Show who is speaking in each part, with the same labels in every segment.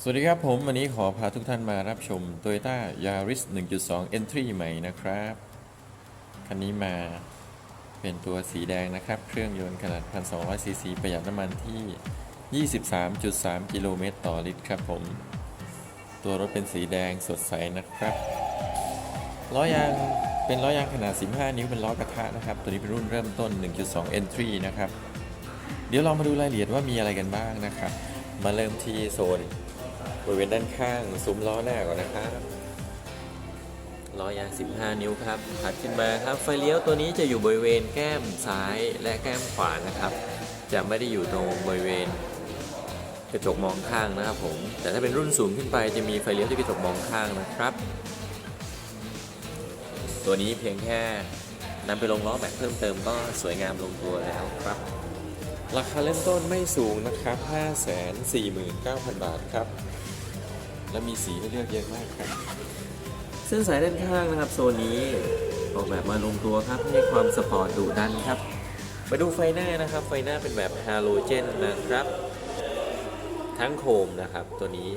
Speaker 1: สวัสดีครับผม วันนี้ขอพาทุกท่านมารับชม Toyota Yaris 1.2 Entry ใหม่นะครับ คันนี้มาเป็นตัวสีแดงนะครับ เครื่องยนต์ขนาด 1,200 ซีซีประหยัดน้ำมันที่ 23.3 กิโลเมตรต่อลิตรครับผม ตัวรถเป็นสีแดงสดใสนะครับ ล้อยางเป็นล้อยางขนาด 15 นิ้วเป็นล้อกระทะนะครับ ตัวนี้เป็นรุ่นเริ่มต้น 1.2 Entry นะครับ เดี๋ยวเรามาดูรายละเอียดว่ามีอะไรกันบ้างนะครับ มาเริ่มที่โซน บริเวณด้านข้างซุ้มล้อหน้าก่อนนะครับล้อยาง 15 นิ้วครับถัดขึ้นมาครับไฟเลี้ยวตัวนี้จะอยู่บริเวณแก้มซ้ายและแก้มขวานะครับ จะไม่ได้อยู่ตรงบริเวณกระจกมองข้างนะครับผม แต่ถ้าเป็นรุ่นสูงขึ้นไปจะมีไฟเลี้ยวที่กระจกมองข้างนะครับ ตัวนี้เพียงแค่นำไปลงล้อแม็กเพิ่มเติมก็สวยงามลงตัวแล้วครับ ราคาเริ่มต้นไม่สูงนะครับ 549,000 บาทครับ และมีสีให้เลือกเยอะมากครับ เส้นสายด้านข้างนะครับ โซนนี้ออกแบบมาลงตัวครับให้ความสปอร์ตดุดันครับ มาดูไฟหน้านะครับ ไฟหน้าเป็นแบบฮาโลเจนนะครับ ทั้งโคมนะครับตัวนี้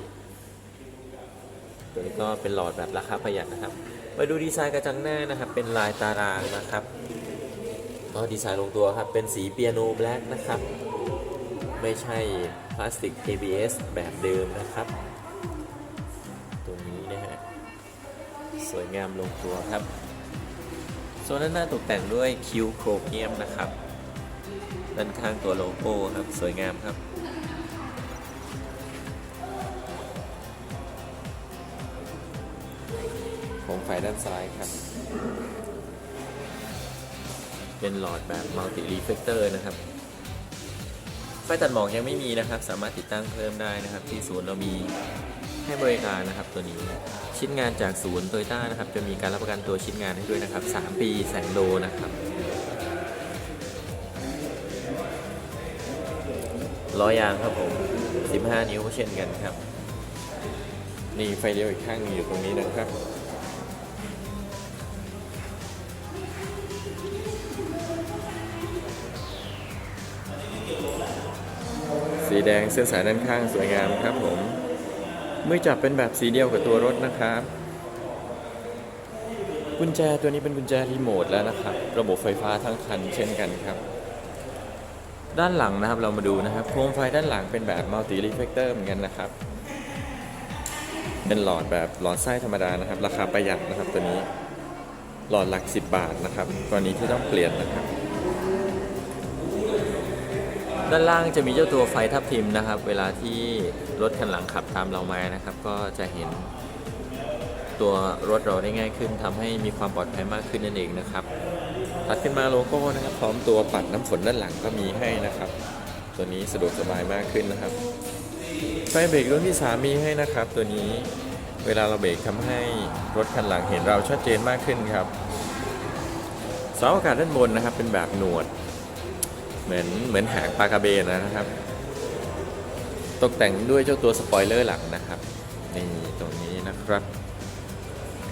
Speaker 1: ตัวนี้ก็เป็นหลอดแบบราคาประหยัดนะครับ มาดูดีไซน์กระจังหน้านะครับ เป็นลายตารางนะครับก็ดีไซน์ลงตัวครับ เป็นสีเปียโนแบล็กนะครับ ไม่ใช่พลาสติก ABS แบบเดิมนะครับ วยงามลงตัวครับส่วนด้านหน้าตกแต่งด้วยคิวโครเมียมนะครับด้านข้างตัวโลโก้ครับสวยงามครับโคมไฟด้านซ้ายครับ เป็นหลอดแบบมัลติรีเฟกเตอร์นะครับไฟตัดหมอกยังไม่มีนะครับ สามารถติดตั้งเพิ่มได้นะครับ ที่ศูนย์เรามี ให้บริการนะครับตัวนี้ชิ้นงานจากศูนย์โตโยต้านะครับ จะมีการรับประกันตัวชิ้นงานให้ด้วยนะครับ 3 ปีแสนโลนะครับล้อยางครับผม 15 นิ้วเช่นกันครับ นี่ไฟเลี้ยวอีกข้างหนึ่งอยู่ตรงนี้นะครับสีแดงเส้นสายด้านข้างสวยงามครับผม มือจับเป็นแบบสีเดียวกับตัวรถนะครับกุญแจตัวนี้เป็นกุญแจรีโมทแล้วนะครับ ระบบไฟฟ้าทั้งคันเช่นกันครับ ด้านหลังนะครับเรามาดูนะครับ โคมไฟด้านหลังเป็นแบบมัลติรีเฟกเตอร์เหมือนกันนะครับ เป็นหลอดแบบหลอดไส้ธรรมดานะครับ ราคาประหยัดนะครับตัวนี้ หลอดหลัก 10 บาทนะครับตอนนี้ที่ต้องเปลี่ยนนะครับ ด้านล่างจะมีเจ้าตัวไฟทับทิมนะครับ เวลาที่รถคันหลังขับตามเรามานะครับ ก็จะเห็นตัวรถเราได้ง่ายขึ้นทำให้มีความปลอดภัยมากขึ้นนั่นเองนะครับถัดขึ้นมาโลโก้นะครับ พร้อมตัวปัดน้ำฝนด้านหลังก็มีให้นะครับ ตัวนี้สะดวกสบายมากขึ้นนะครับ ไฟเบรกรุ่นที่3มีให้นะครับ ตัวนี้เวลาเราเบรกทำให้รถคันหลังเห็นเราชัดเจนมากขึ้นครับเสาอากาศด้านบนนะครับ เป็นแบบหนวด เหมือนเหมือนหางปลากระเบนนะครับ ตกแต่งด้วยเจ้าตัวสปอยเลอร์หลังนะครับนี่ตรงนี้นะครับ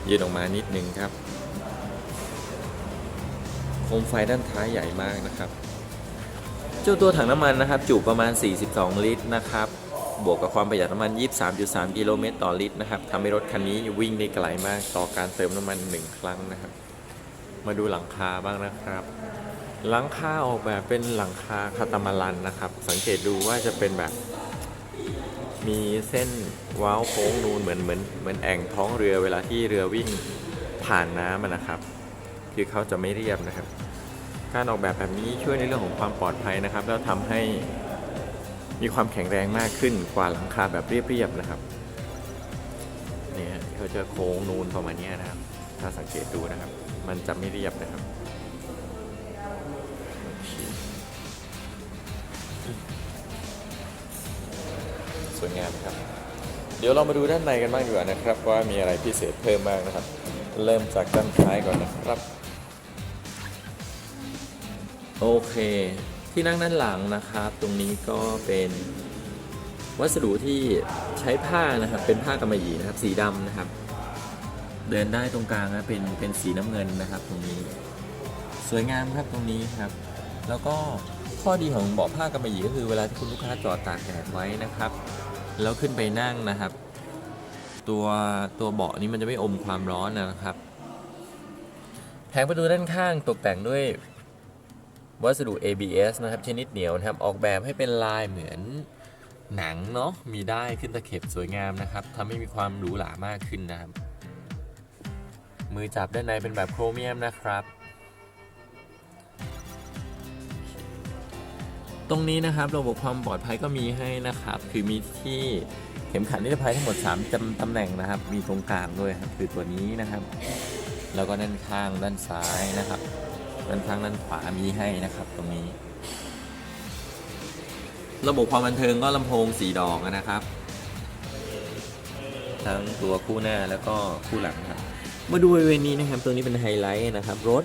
Speaker 1: ยืนออกมานิดนึงครับโคมไฟด้านท้ายใหญ่มากนะครับ เจ้าตัวถังน้ำมันนะครับ จุประมาณ 42 ลิตรนะครับ บวกกับความประหยัดน้ำมัน 23.3 กิโลเมตรต่อลิตรนะครับทำให้รถคันนี้วิ่งได้ไกลมากต่อการเติมน้ำมัน 1 ครั้งนะครับ มาดูหลังคาบ้างนะครับ หลังคาออกแบบเป็นหลังคาคาตามารันนะครับ สังเกตดูว่าจะเป็นแบบ มีเส้นว้าวโค้งนูนเหมือนเหมือนเหมือนแอ่งท้องเรือเวลาที่เรือวิ่งผ่านน้ำนะครับ คือเขาจะไม่เรียบนะครับ การออกแบบแบบนี้ช่วยในเรื่องของความปลอดภัยนะครับ แล้วทำให้มีความแข็งแรงมากขึ้นกว่าหลังคาแบบเรียบๆนะครับเนี่ยเขาจะโค้งนูนประมาณนี้นะครับ ถ้าสังเกตดูนะครับ มันจะไม่เรียบนะครับ งามครับ เดี๋ยวเรามาดูด้านในกันบ้างดีกว่านะครับ ว่ามีอะไรพิเศษเพิ่มบ้างนะครับ เริ่มจากด้านท้ายก่อนนะครับโอเค ที่นั่งด้านหลังนะครับ ตรงนี้ก็เป็นวัสดุที่ใช้ผ้านะครับ เป็นผ้ากำมะหยี่นะครับ สีดำนะครับ เดินได้ตรงกลางนะเป็นเป็นสีน้ำเงินนะครับ ตรงนี้ สวยงามครับตรงนี้ครับ แล้วก็ข้อดีของเบาะผ้ากำมะหยี่ก็คือเวลาที่คุณลูกค้าจอดตากแดดไว้นะครับ แล้วขึ้นไปนั่งนะครับ ตัวตัวเบาะนี้มันจะไม่อมความร้อนนะครับ แผงประตูด้านข้างตกแต่งด้วยวัสดุ ABS นะครับ ชนิดเหนียวนะครับ ออกแบบให้เป็นลายเหมือนหนังเนาะมีได้ขึ้นตะเข็บสวยงามนะครับทำให้มีความหรูหรามากขึ้นนะครับ มือจับด้านในเป็นแบบโครเมียมนะครับ ตรงนี้นะครับระบบความปลอดภัยก็มีให้นะครับ คือมีที่เข็มขัดนิรภัยทั้งหมด 3จำตำแหน่งนะครับ มีตรงกลางด้วยครับคือตัวนี้นะครับ แล้วก็ด้านข้างด้านซ้ายนะครับ ด้านข้างด้านขวามีให้นะครับ ตรงนี้ ระบบความบันเทิงก็ลำโพงสีดอกนะครับ ทั้งตัวคู่หน้าแล้วก็คู่หลังครับ มาดูบริเวณนี้นะครับ ตรงนี้เป็นไฮไลท์นะครับรถ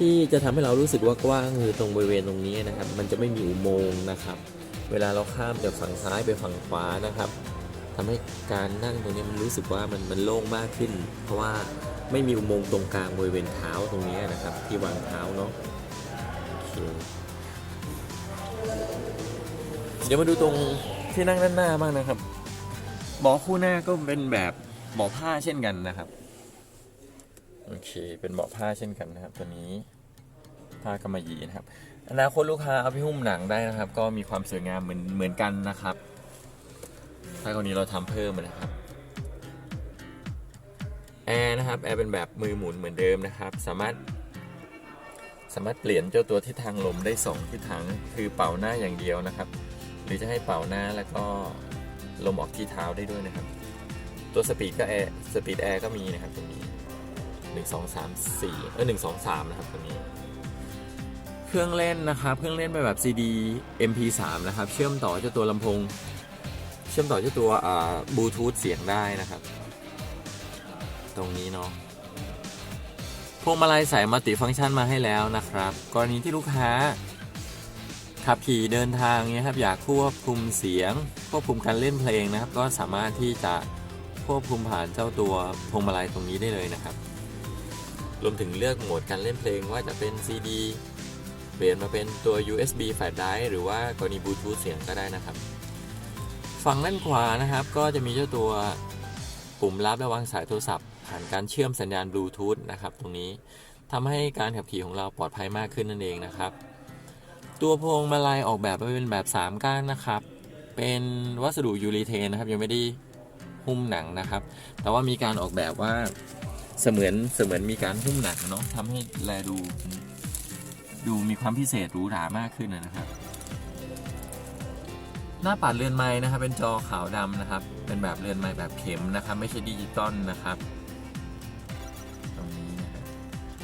Speaker 1: ที่จะทำให้เรารู้สึกว่ากว้างคือตรงบริเวณตรงนี้นะครับ มันจะไม่มีอุโมงค์นะครับ เวลาเราข้ามจากฝั่งซ้ายไปฝั่งขวานะครับทำให้การนั่งตรงนี้มันรู้สึกว่ามันมันโล่งมากขึ้น เพราะว่าไม่มีอุโมงค์ตรงกลางบริเวณเท้าตรงนี้นะครับ ที่วางเท้าเนาะเคเดี๋ยวมาดูตรงที่นั่งด้านหน้าบ้างนะครับเบาะคู่หน้าก็เป็นแบบเบาะผ้าเช่นกันนะครับ โอเค เป็นเบาะผ้าเช่นกันนะครับ ตัวนี้ผ้ากำมะหยี่นะครับ อนาคตลูกค้าเอาไปหุ้มหนังได้นะครับ ก็มีความสวยงามเหมือนเหมือนกันนะครับถ้ากรณีเราทำเพิ่มนะครับแอร์นะครับแอร์เป็นแบบมือหมุนเหมือนเดิมนะครับ สามารถ สามารถเปลี่ยนเจ้าตัวทิศทางลมได้สองทิศทางคือเป่าหน้าอย่างเดียวนะครับ หรือจะให้เป่าหน้าแล้วก็ลมออกที่เท้าได้ด้วยนะครับ ตัวสปีดก็แอร์สปีดแอร์ก็มีนะครับตรงนี้ หนึ่งสองสามสี่เออหนึ่งสองสามนะครับตัวนี้ เครื่องเล่นนะครับ เครื่องเล่นเป็นแบบ CD MP3 นะครับ เชื่อมต่อเจ้าตัวลำโพง เชื่อมต่อเจ้าตัวบลูทูธเสียงได้นะครับ ตรงนี้เนาะพวงมาลัยใส่มัลติฟังก์ชันมาให้แล้วนะครับ กรณีที่ลูกค้า ขับขี่เดินทางเนี่ยครับอยากควบคุมเสียง ควบคุมการเล่นเพลงนะครับ ก็สามารถที่จะควบคุมผ่านเจ้าตัวพวงมาลัยตรงนี้ได้เลยนะครับ รวมถึงเลือกโหมดการเล่นเพลงว่าจะเป็น CD เปลี่ยนมาเป็นตัว USB flash drive หรือว่ากรณีบลูทูธเสียงก็ได้นะครับ ฝั่งด้านขวานะครับ ก็จะมีเจ้าตัวปุ่มรับและวางสายโทรศัพท์ ผ่านการเชื่อมสัญญาณบลูทูธนะครับตรงนี้ทำให้การขับขี่ของเราปลอดภัยมากขึ้นนั่นเองนะครับ ตัวพวงมาลัยออกแบบมาเป็นแบบ 3 ก้านนะครับ เป็นวัสดุยูรีเทนนะครับยังไม่ได้หุ้มหนังนะครับ แต่ว่ามีการออกแบบว่า เสมือนเสมือนมีการหุ้มหนังเนาะทำให้แลดู ดูมีความพิเศษหรูหรามากขึ้นนะครับ หน้าปัดเรือนไม้นะครับ เป็นจอขาวดำนะครับ เป็นแบบเรือนไม้แบบเข็มนะครับ ไม่ใช่ดิจิตอลนะครับ ตรงนี้นะครับ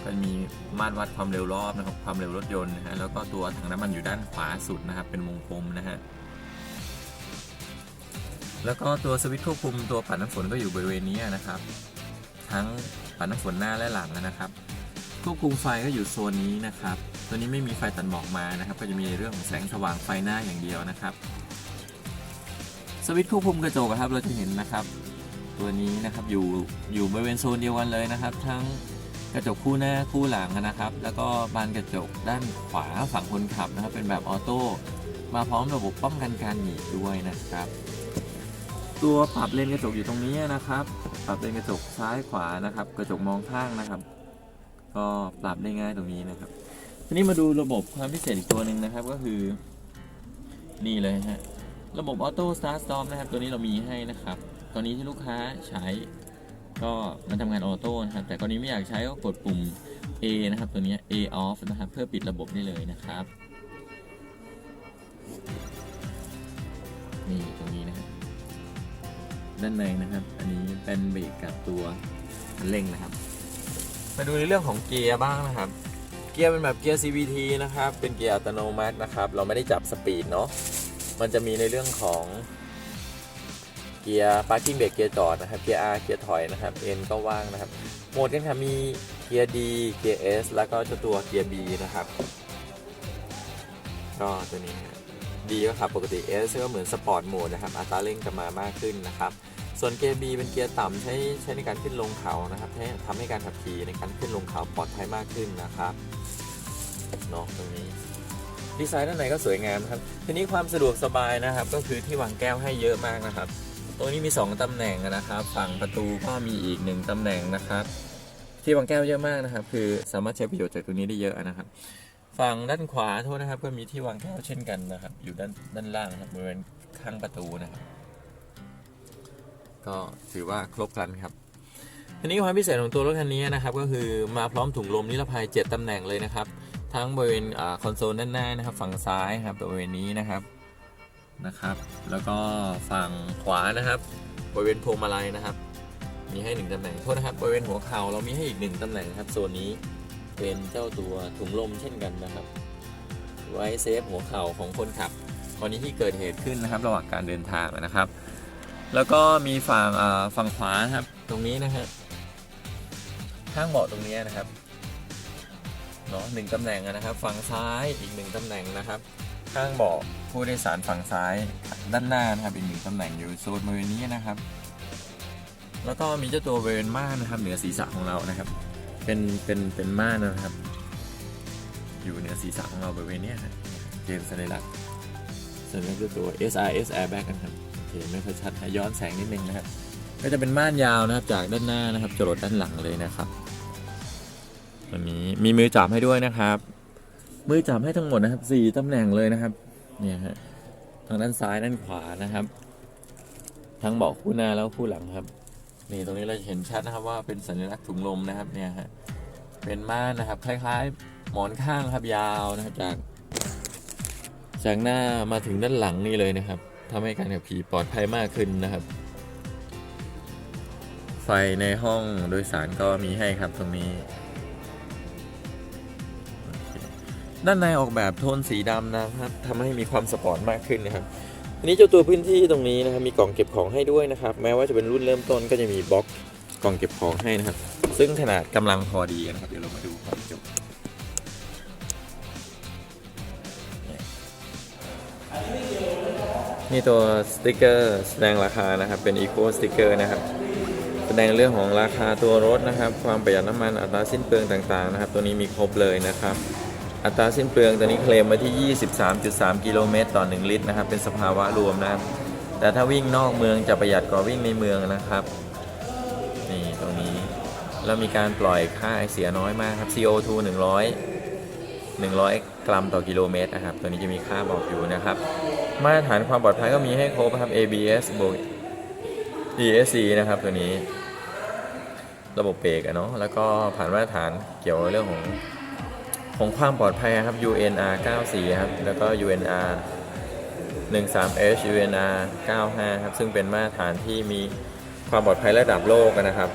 Speaker 1: ก็มีมาตรวัดความเร็วรอบนะครับ ความเร็วรถยนต์นะฮะแล้วก็ตัวถังน้ำมันอยู่ด้านขวาสุดนะครับ เป็นวงกลมนะฮะแล้วก็ตัวสวิตช์ควบคุมตัวปัดน้ำฝนก็อยู่บริเวณนี้นะครับ ทั้ง ปัดน้ำฝนหน้าและหลังนะครับควบคุมไฟก็อยู่โซนนี้นะครับ ตัวนี้ไม่มีไฟตัดหมอกมานะครับ ก็จะมีในเรื่องของแสงสว่างไฟหน้าอย่างเดียวนะครับ สวิตช์ควบคุมกระจกครับเราจะเห็นนะครับ ตัวนี้นะครับอยู่อยู่บริเวณโซนเดียวกันเลยนะครับ ทั้งกระจกคู่หน้าคู่หลังนะครับ แล้วก็บานกระจกด้านขวาฝั่งคนขับนะครับ เป็นแบบออโต้มาพร้อมระบบป้องกันการหนีบด้วยนะครับ ตัวปรับเลนกระจกอยู่ตรงนี้นะครับ ปรับเลนกระจกซ้ายขวานะครับ กระจกมองข้างนะครับ ก็ปรับได้ง่ายตรงนี้นะครับ ทีนี้มาดูระบบความพิเศษอีกตัวหนึ่งนะครับก็คือ นี่เลยฮะระบบออโต้สตาร์ทสตอมนะครับ ตัวนี้เรามีให้นะครับกรณีที่ลูกค้าใช้ ก็มันทำงานออโต้นะครับ แต่กรณีไม่อยากใช้ก็กดปุ่ม A นะครับ ตัวนี้ A off นะครับ เพื่อปิดระบบได้เลยนะครับ นี่ตรงนี้นะครับ ด้านในนะครับ อันนี้เป็นเบรกกับตัวเร่งนะครับ มาดูในเรื่องของเกียร์บ้างนะครับ เกียร์เป็นแบบเกียร์ CVT นะครับ เป็นเกียร์อัตโนมัตินะครับ เราไม่ได้จับสปีดเนาะ มันจะมีในเรื่องของเกียร์ parking brake เกียร์จอดนะครับ เกียร์ R เกียร์ถอยนะครับ N ก็ว่างนะครับ โหมดกันค่ะมีเกียร์ D เกียร์ S แล้วก็เจ้าตัวเกียร์ B นะครับ ก็ตัวนี้นะ D ก็ขับปกติ S ก็เหมือนสปอร์ตโหมดนะครับ อัตราเร่งจะมามากขึ้นนะครับ ส่วนเกียร์ B เป็นเกียร์ต่ำใช้ใช้ในการขึ้นลงเขานะครับให้ทำให้การขับขี่ในการขึ้นลงเขาปลอดภัยมากขึ้นนะครับเนาะตรงนี้ดีไซน์ด้านในก็สวยงามครับ ทีนี้ความสะดวกสบายนะครับ ก็คือที่วางแก้วให้เยอะมากนะครับตรงนี้มี 2ตำแหน่งนะครับ ฝั่งประตูก็มีอีก 1ตำแหน่งนะครับ ที่วางแก้วเยอะมากนะครับ คือสามารถใช้ประโยชน์จากตรงนี้ได้เยอะนะครับ ฝั่งด้านขวาโทษนะครับ ก็มีที่วางแก้วเช่นกันนะครับ อยู่ด้านด้านล่างนะครับบริเวณข้างประตูนะครับ ก็ถือว่าครบครันครับทีนี้ความพิเศษของตัวรถคันนี้นะครับ ก็คือมาพร้อมถุงลมนิรภัย 7 ตำแหน่งเลยนะครับ ทั้งบริเวณคอนโซลด้านหน้านะครับ ฝั่งซ้ายครับบริเวณนี้นะครับนะครับ แล้วก็ฝั่งขวานะครับ บริเวณพวงมาลัยนะครับ มีให้หนึ่งตำแหน่งโทษนะครับบริเวณหัวเข่าเรามีให้อีกหนึ่งตำแหน่งครับโซนนี้ เป็นเจ้าตัวถุงลมเช่นกันนะครับ ไว้เซฟหัวเข่าของคนขับกรณีที่เกิดเหตุขึ้นนะครับ ระหว่างการเดินทางนะครับ แล้วก็มีฝั่งอ่าฝั่งขวานะครับตรงนี้นะฮะข้างเบาะตรงนี้นะครับเนาะหนึ่งตำแหน่งนะครับ ฝั่งซ้ายอีกหนึ่งตำแหน่งนะครับ ข้างเบาะผู้โดยสารฝั่งซ้ายด้านหน้านะครับอีกหนึ่งตำแหน่งอยู่โซนบริเวณนี้นะครับ แล้วก็มีเจ้าตัวบริเวณม่านนะครับ เหนือศีรษะของเรานะครับ เป็นเป็นเป็นม่านนะครับ อยู่เหนือศีรษะของเราบริเวณเนี้ยฮะเกมสัญลักษณ์สัญลักษณ์เจ้าตัว SRS Airbag นะครับโอเคไม่ค่อยชัดนะย้อนแสงนิดนึงนะครับ ก็จะเป็นม่านยาวนะครับจากด้านหน้านะครับจรดด้านหลังเลยนะครับตัวนี้มีมือจับให้ด้วยนะครับ มือจับให้ทั้งหมดนะครับสี่ตำแหน่งเลยนะครับเนี่ยฮะทางด้านซ้ายด้านขวานะครับ ทั้งเบาะคู่หน้าแล้วคู่หลังครับ นี่ตรงนี้เราจะเห็นชัดนะครับว่าเป็นสัญลักษณ์ถุงลมนะครับเนี่ยฮะเป็นม่านนะครับคล้ายๆ หมอนข้างครับยาวนะครับจาก จากหน้ามาถึงด้านหลังนี่เลยนะครับทำให้การขับขี่ปลอดภัยมากขึ้นนะครับ ไฟในห้องโดยสารก็มีให้ครับตรงนี้ ด้านในออกแบบโทนสีดำนะครับทำให้มีความสปอร์ตมากขึ้นนะครับ ทีนี้เจ้าตัวพื้นที่ตรงนี้นะครับมีกล่องเก็บของให้ด้วยนะครับ แม้ว่าจะเป็นรุ่นเริ่มต้นก็จะมีบล็อกกล่องเก็บของให้นะครับ ซึ่งขนาดกำลังพอดีนะครับ เดี๋ยวเรามาดูก่อนจบนี่ตัวสติกเกอร์แสดงราคานะครับ เป็น Eco สติกเกอร์นะครับ แสดงเรื่องของราคาตัวรถนะครับ ความประหยัดน้ำมันอัตราสิ้นเปลืองต่างๆนะครับ ตัวนี้มีครบเลยนะครับ อัตราสิ้นเปลืองตัวนี้เคลมมาที่ 23.3 กิโลเมตรต่อ 1 ลิตรนะครับ เป็นสภาวะรวมนะครับ แต่ถ้าวิ่งนอกเมืองจะประหยัดกว่าวิ่งในเมืองนะครับ นี่ตรงนี้ แล้วมีการปล่อยค่าไอเสียน้อยมากครับ CO2 100 100 กรัมต่อกิโลเมตรนะครับ ตัวนี้จะมีค่าบอกอยู่นะครับ มาตรฐานความปลอดภัยก็มีให้ครบครับ ABS บวก ESC นะครับตัวนี้ ระบบเบรกอะเนาะ แล้วก็ผ่านมาตรฐานเกี่ยวกับเรื่องของ ของความปลอดภัยครับ UNR 94 ครับ แล้วก็ UNR 13H UNR 95 ครับ ซึ่งเป็นมาตรฐานที่มีความปลอดภัยระดับโลกนะครับ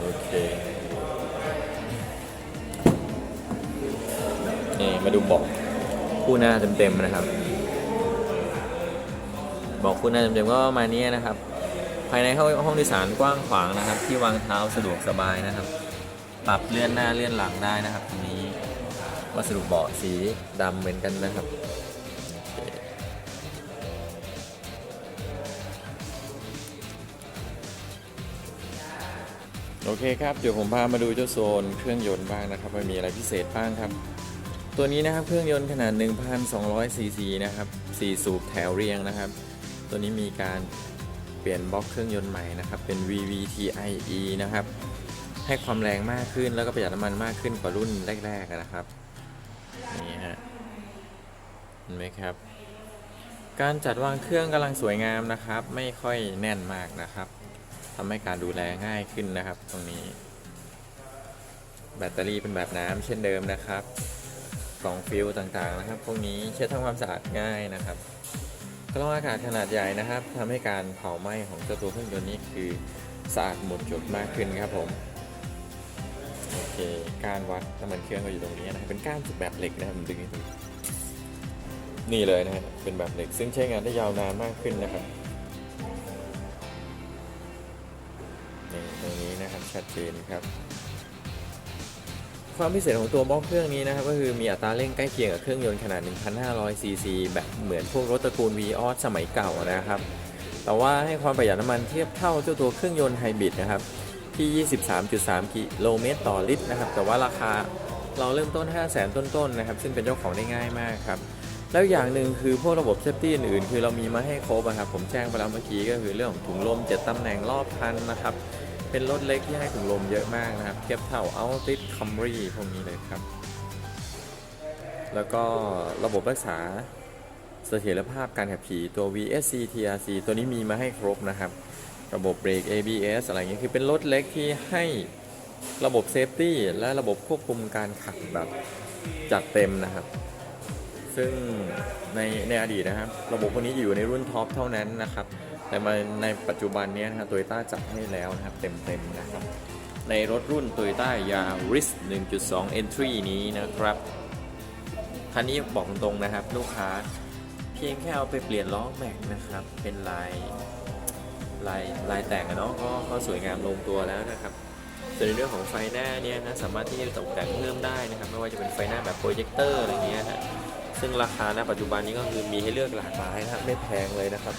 Speaker 1: โอเค นี่ มาดูบอกคู่หน้าเต็มๆนะครับ บอกคู่หน้าเต็มๆก็มาณนี้นะครับ ภายในห้องห้องโดยสารกว้างขวางนะครับ ที่วางเท้าสะดวกสบายนะครับ ปรับเลื่อนหน้าเลื่อนหลังได้นะครับตรงนี้วัสดุเบาะสีดำเหมือนกันนะครับโอเคคครับเดี๋ยวผมพามาดูเจ้าโซนเครื่องยนต์บ้างนะครับว่ามีอะไรพิเศษบ้างครับ ตัวนี้นะครับเครื่องยนต์ขนาด 1,200ซีซีนะครับ4สูบแถวเรียงนะครับ ตัวนี้มีการเปลี่ยนบล็อกเครื่องยนต์ใหม่นะครับเป็น VVTIe นะครับ ให้ความแรงมากขึ้นแล้วก็ประหยัดน้ำมันมากขึ้นกว่ารุ่นแรกๆนะครับนี่ฮะเห็นไหมครับ การจัดวางเครื่องกำลังสวยงามนะครับ ไม่ค่อยแน่นมากนะครับทำให้การดูแลง่ายขึ้นนะครับ ตรงนี้ แบตเตอรี่เป็นแบบน้ำเช่นเดิมนะครับกล่องฟิลต่างๆนะครับ พวกนี้เช็ดทำความสะอาดง่ายนะครับกล้องอากาศขนาดใหญ่นะครับทำให้การเผาไหม้ของเจ้าตัวเครื่องยนต์นี้คือสะอาดหมดจดมากขึ้นครับผม โอเคการวัดน้ำมันเครื่องก็อยู่ตรงนี้นะครับเป็นก้านแบบเหล็กนะครับดึงนี่เลยนะฮะเป็นแบบเหล็ก ซึ่งใช้งานได้ยาวนานมากขึ้นนะครับนี่ตรงนี้นะครับชัดเจนครับ ความพิเศษของตัวบล็อกเครื่องนี้นะครับ ก็คือมีอัตราเร่งใกล้เคียงกับเครื่องยนต์ขนาด 1,500 ซีซีแบบเหมือนพวกรถตระกูล v ีออสมัยเก่านะครับ แต่ว่าให้ความประหยัดน้ำมันเทียบเท่าเจ้าตัวเครื่องยนต์ไฮบริดนะครับ ที่ 23.3 กิโลเมตรต่อลิตรนะครับ แต่ว่าราคาเราเริ่มต้น 5 0 0แสนต้นๆนะครับ ซึ่งเป็นเจ้าของได้ง่ายมากครับ แล้วอย่างหนึ่งคือพวกระบบเซฟตี้อื่นๆ คือเรามีมาให้ครบอะครับ ผมแจ้งไปแล้วเมื่อกี้ก็คือเรื่องของถุงลม 7ตำแหน่งรอบคันนะครับ เป็นรถเล็กที่ให้ถุงลมเยอะมากนะครับเทียบเท่า Altis Camry พวกนี้เลยครับ แล้วก็ระบบรักษาเสถียรภาพการขับขี่ตัว VSC TRC ตัวนี้มีมาให้ครบนะครับ ระบบเบรก ABS อะไรอย่างเงี้ยคือเป็นรถเล็กที่ให้ระบบเซฟตี้และระบบควบคุมการขับแบบจัดเต็มนะครับ ซึ่งในในอดีตนะครับ ระบบพวกนี้อยู่ในรุ่นท็อปเท่านั้นนะครับ แต่มาในปัจจุบันนี้นะครับโตโยต้าจัดให้แล้วนะครับเต็มๆนะครับ ในรถรุ่น Toyota Yaris 1.2 Entry นี้นะครับคันนี้บอกตรงๆนะครับ ลูกค้าเพียงแค่เอาไปเปลี่ยนล้อแม็กนะครับ เป็นลาย ลายลายแต่งอะเนาะก็ก็สวยงามลงตัวแล้วนะครับส่วนในเรื่องของไฟหน้าเนี่ยนะสามารถที่จะตกแต่งเพิ่มได้นะครับไม่ว่าจะเป็นไฟหน้าแบบโปรเจคเตอร์อะไรเงี้ยฮะซึ่งราคาณปัจจุบันนี้ก็คือมีให้เลือกหลากหลายนะครับไม่แพงเลยนะครับ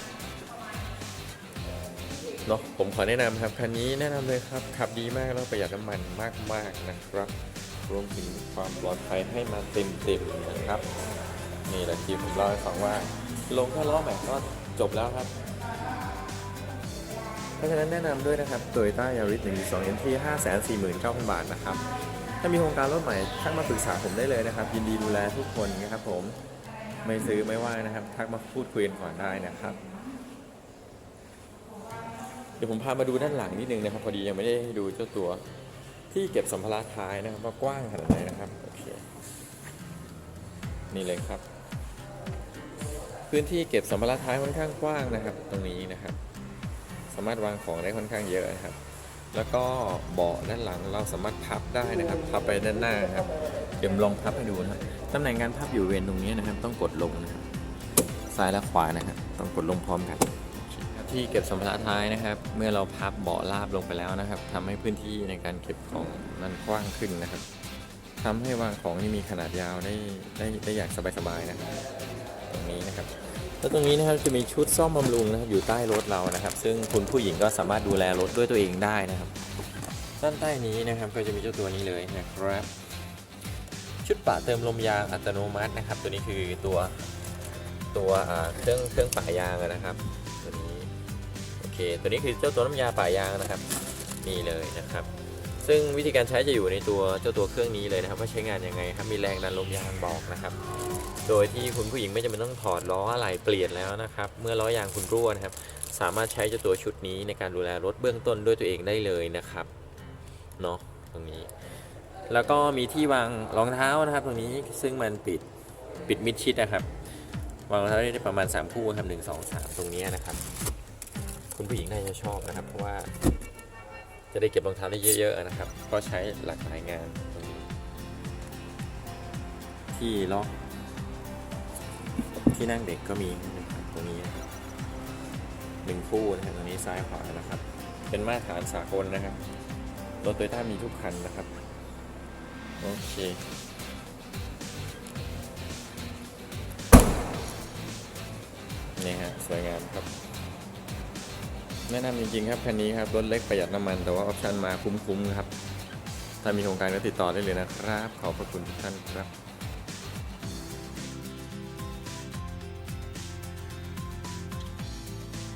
Speaker 1: เนาะผมขอแนะนำครับคันนี้แนะนำเลยครับขับดีมากแล้วประหยัดน้ำมันมากๆนะครับรวมถึงความปลอดภัยให้มาเต็มๆนะครับ นี่แหละที่ผมเล่าให้ฟังว่า ลงแค่ล้อแม็กก็จบแล้วครับ เพราะฉะนั้นแนะนำด้วยนะครับ Toyota Yaris 1.2 NT 549,000 บาทนะครับ ถ้ามีโครงการรถใหม่ทักมาปรึกษาผมได้เลยนะครับ ยินดีดูแลทุกคนนะครับผม ไม่ซื้อไม่ว่านะครับ ทักมาพูดคุยกันก่อนได้นะครับ เดี๋ยวผมพามาดูด้านหลังนิดนึงนะครับ พอดียังไม่ได้ดูเจ้าตัวที่เก็บสัมภาระท้ายนะครับว่ากว้างขนาดไหนนะครับโอเคนี่เลยครับ พื้นที่เก็บสัมภาระท้ายค่อนข้างกว้างนะครับ ตรงนี้นะครับ สามารถวางของได้ค่อนข้างเยอะนะครับ แล้วก็เบาะด้านหลังเราสามารถพับได้นะครับพับไปด้านหน้าครับเดี๋ยวลองพับให้ดูนะครับตำแหน่งการพับอยู่เวนตรงนี้นะครับ ต้องกดลงนะครับซ้ายและขวานะครับต้องกดลงพร้อมกันที่เก็บสัมภาระท้ายนะครับ เมื่อเราพับเบาะราบลงไปแล้วนะครับทำให้พื้นที่ในการเก็บของนั้นกว้างขึ้นนะครับทำให้วางของที่มีขนาดยาวได้ได้ได้อย่างสบายๆนะครับตรงนี้นะครับ แล้วตรงนี้นะครับจะมีชุดซ่อมบำรุงนะครับอยู่ใต้รถเรานะครับ ซึ่งคุณผู้หญิงก็สามารถดูแลรถด้วยตัวเองได้นะครับด้านใต้นี้นะครับก็จะมีเจ้าตัวนี้เลยนะครับ ชุดปะเติมลมยางอัตโนมัตินะครับ ตัวนี้คือตัวตัวเครื่องเครื่องปะยางนะครับ ตัวนี้โอเค ตัวนี้คือเจ้าตัวน้ำยาปะยางนะครับนี่เลยนะครับ ซึ่งวิธีการใช้จะอยู่ในตัวเจ้าตัวเครื่องนี้เลยนะครับว่าใช้งานยังไงครับมีแรงดันลมยางบอกนะครับ โดยที่คุณผู้หญิงไม่จำเป็นต้องถอดล้ออะไรเปลี่ยนแล้วนะครับเมื่อล้อยางคุณรั่วนะครับ สามารถใช้เจ้าตัวชุดนี้ในการดูแลรถเบื้องต้นด้วยตัวเองได้เลยนะครับเนาะตรงนี้ แล้วก็มีที่วางรองเท้านะครับ ตรงนี้ซึ่งมันปิดปิดมิดชิดนะครับวางรองเท้าได้ประมาณ 3 คู่ครับหนึ่งสองสามตรงนี้นะครับ คุณผู้หญิงน่าจะชอบนะครับ เพราะว่า จะได้เก็บรองเท้าได้เยอะๆนะครับ ก็ใช้หลากหลายงานตรงนี้ที่ล็อกที่นั่งเด็กก็มีนะครับตรงนี้นะครับหนึ่งคู่นะครับตรงนี้ซ้ายขวานะครับ เป็นมาตรฐานสากลนะครับรถโตโยต้ามีทุกคันนะครับ โอเคนี่ฮะสวยงามครับ แนะนำจริงๆครับคันนี้ครับรถเล็กประหยัดน้ำมันแต่ว่าออปชันมาคุ้มๆครับ ถ้ามีโครงการก็ติดต่อได้เลยนะครับ ขอบพระคุณทุกท่านครับ